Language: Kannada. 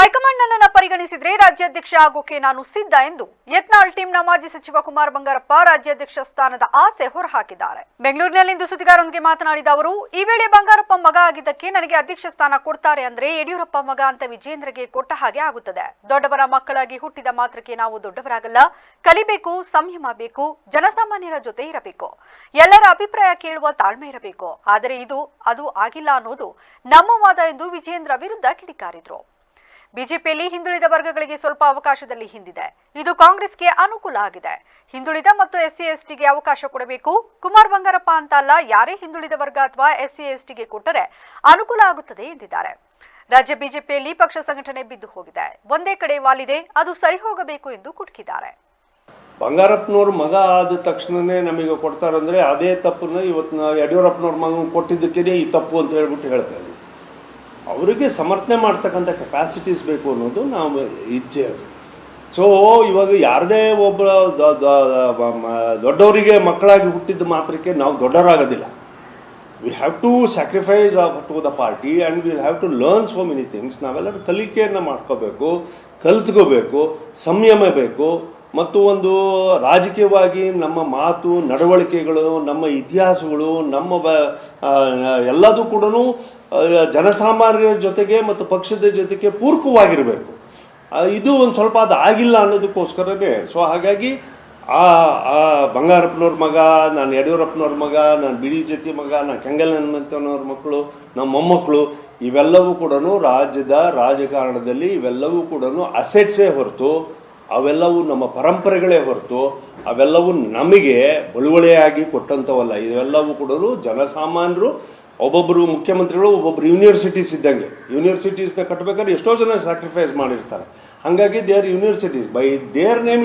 ಹೈಕಮಾಂಡ್ ನನ್ನನ್ನು ಪರಿಗಣಿಸಿದ್ರೆ ರಾಜ್ಯಾಧ್ಯಕ್ಷ ಆಗೋಕೆ ನಾನು ಸಿದ್ಧ ಎಂದು ಯತ್ನಾಳ್ ಟೀಮ್ನ ಮಾಜಿ ಸಚಿವ ಕುಮಾರ್ ಬಂಗಾರಪ್ಪ ರಾಜ್ಯಾಧ್ಯಕ್ಷ ಸ್ಥಾನದ ಆಸೆ ಹೊರಹಾಕಿದ್ದಾರೆ. ಬೆಂಗಳೂರಿನಲ್ಲಿಂದು ಸುದ್ದಿಗಾರರೊಂದಿಗೆ ಮಾತನಾಡಿದ ಅವರು, ಈ ವೇಳೆ ಬಂಗಾರಪ್ಪ ಮಗ ಆಗಿದ್ದಕ್ಕೆ ನನಗೆ ಅಧ್ಯಕ್ಷ ಸ್ಥಾನ ಕೊಡ್ತಾರೆ ಅಂದ್ರೆ ಯಡಿಯೂರಪ್ಪ ಮಗ ಅಂತ ವಿಜೇಂದ್ರಗೆ ಕೊಟ್ಟ ಹಾಗೆ ಆಗುತ್ತದೆ. ದೊಡ್ಡವರ ಮಕ್ಕಳಾಗಿ ಹುಟ್ಟಿದ ಮಾತ್ರಕ್ಕೆ ನಾವು ದೊಡ್ಡವರಾಗಲ್ಲ. ಕಲಿಬೇಕು, ಸಂಯಮ ಬೇಕು, ಜನಸಾಮಾನ್ಯರ ಜೊತೆ ಇರಬೇಕು. ಎಲ್ಲರ ಅಭಿಪ್ರಾಯ ಕೇಳುವ ತಾಳ್ಮೆ ಇರಬೇಕು. ಆದರೆ ಇದು, ಅದು ಆಗಿಲ್ಲ ಅನ್ನೋದು ನಮ್ಮ ವಾದ ಎಂದು ವಿಜೇಂದ್ರ ವಿರುದ್ಧ ಕಿಡಿಕಾರಿದ್ರು. ಬಿಜೆಪಿಯಲ್ಲಿ ಹಿಂದುಳಿದ ವರ್ಗಗಳಿಗೆ ಸ್ವಲ್ಪ ಅವಕಾಶದಲ್ಲಿ ಹಿಂದಿದೆ. ಇದು ಕಾಂಗ್ರೆಸ್ಗೆ ಅನುಕೂಲ ಆಗಿದೆ. ಹಿಂದುಳಿದ ಮತ್ತು ಎಸ್ಸಿ, ಎಸ್ಟಿಗೆ ಅವಕಾಶ ಕೊಡಬೇಕು. ಕುಮಾರ್ ಬಂಗಾರಪ್ಪ ಅಂತ ಅಲ್ಲ, ಯಾರೇ ಹಿಂದುಳಿದ ವರ್ಗ ಅಥವಾ ಎಸ್ಸಿ, ಎಸ್ಟಿಗೆ ಕೊಟ್ಟರೆ ಅನುಕೂಲ ಆಗುತ್ತದೆ ಎಂದಿದ್ದಾರೆ. ರಾಜ್ಯ ಬಿಜೆಪಿಯಲ್ಲಿ ಪಕ್ಷ ಸಂಘಟನೆ ಬಿದ್ದು ಹೋಗಿದೆ. ಒಂದೇ ಕಡೆ ವಾಲಿದೆ, ಅದು ಸರಿ ಹೋಗಬೇಕು ಎಂದು ಕುಟುಕಿದ್ದಾರೆ. ಬಂಗಾರಪ್ಪನವ್ರ ಮಗ ಆದ ತಕ್ಷಣನೇ ನಮಗೆ ಕೊಡ್ತಾರಂದ್ರೆ ಅದೇ ತಪ್ಪನ್ನ ಇವತ್ತು ಯಡಿಯೂರಪ್ಪನವ್ರ ಮಗ ಕೊಟ್ಟಿದ್ದಕ್ಕೇನೆ ಈ ತಪ್ಪು ಅಂತ ಹೇಳ್ಬಿಟ್ಟು ಹೇಳ್ತಾ ಅವರಿಗೆ ಸಮರ್ಥನೆ ಮಾಡ್ತಕ್ಕಂಥ ಕೆಪಾಸಿಟೀಸ್ ಬೇಕು ಅನ್ನೋದು ನಾವು ಇಚ್ಛೆ ಅದು. ಸೊ ಇವಾಗ ಯಾರದೇ ಒಬ್ಬ ದೊಡ್ಡವರಿಗೆ ಮಕ್ಕಳಾಗಿ ಹುಟ್ಟಿದ ಮಾತ್ರಕ್ಕೆ ನಾವು ದೊಡ್ಡವರಾಗೋದಿಲ್ಲ. We have to sacrifice to the party and we have to learn so many things ನಾವೆಲ್ಲರೂ ಕಲಿಕೆಯನ್ನು ಮಾಡ್ಕೋಬೇಕು, ಕಲ್ತ್ಕೋಬೇಕು, ಸಂಯಮ ಬೇಕು ಮತ್ತು ಒಂದು ರಾಜಕೀಯವಾಗಿ ನಮ್ಮ ಮಾತು, ನಡವಳಿಕೆಗಳು, ನಮ್ಮ ಇತಿಹಾಸಗಳು, ನಮ್ಮ ಬ ಎಲ್ಲದೂ ಕೂಡ ಜನಸಾಮಾನ್ಯರ ಜೊತೆಗೆ ಮತ್ತು ಪಕ್ಷದ ಜೊತೆಗೆ ಪೂರಕವಾಗಿರಬೇಕು. ಇದು ಒಂದು ಸ್ವಲ್ಪ ಅದು ಆಗಿಲ್ಲ ಅನ್ನೋದಕ್ಕೋಸ್ಕರನೇ. ಸೊ ಹಾಗಾಗಿ ಆ ಆ ಬಂಗಾರಪ್ಪನವ್ರ ಮಗ, ನಾನು ಯಡಿಯೂರಪ್ಪನವ್ರ ಮಗ, ನಾನು ಬಿಡಿ ಜೊತೆ ಮಗ, ನಾನು ಕೆಂಗಲ್ ಹನುಮಂತನವ್ರ ಮಕ್ಕಳು, ನಮ್ಮ ಮೊಮ್ಮಕ್ಕಳು, ಇವೆಲ್ಲವೂ ಕೂಡ ರಾಜ್ಯದ ರಾಜಕಾರಣದಲ್ಲಿ ಇವೆಲ್ಲವೂ ಕೂಡ ಅಸೆಟ್ಸೇ ಹೊರತು ಅವೆಲ್ಲವೂ ನಮ್ಮ ಪರಂಪರೆಗಳೇ ಹೊರತು ಅವೆಲ್ಲವೂ ನಮಗೆ ಬಳುವಳಿಯಾಗಿ ಕೊಟ್ಟಂಥವಲ್ಲ. ಇವೆಲ್ಲವೂ ಕೂಡ ಜನಸಾಮಾನ್ಯರು ಒಬ್ಬೊಬ್ಬರು ಮುಖ್ಯಮಂತ್ರಿಗಳು ಒಬ್ಬೊಬ್ಬರು ಯೂನಿವರ್ಸಿಟೀಸ್ ಇದ್ದಂಗೆ. ಯೂನಿವರ್ಸಿಟೀಸ್ನ ಕಟ್ಟಬೇಕಾದ್ರೆ ಎಷ್ಟೋ ಜನ ಸ್ಯಾಕ್ರಿಫೈಸ್ ಮಾಡಿರ್ತಾರೆ. ಹಾಗಾಗಿ their universities by their name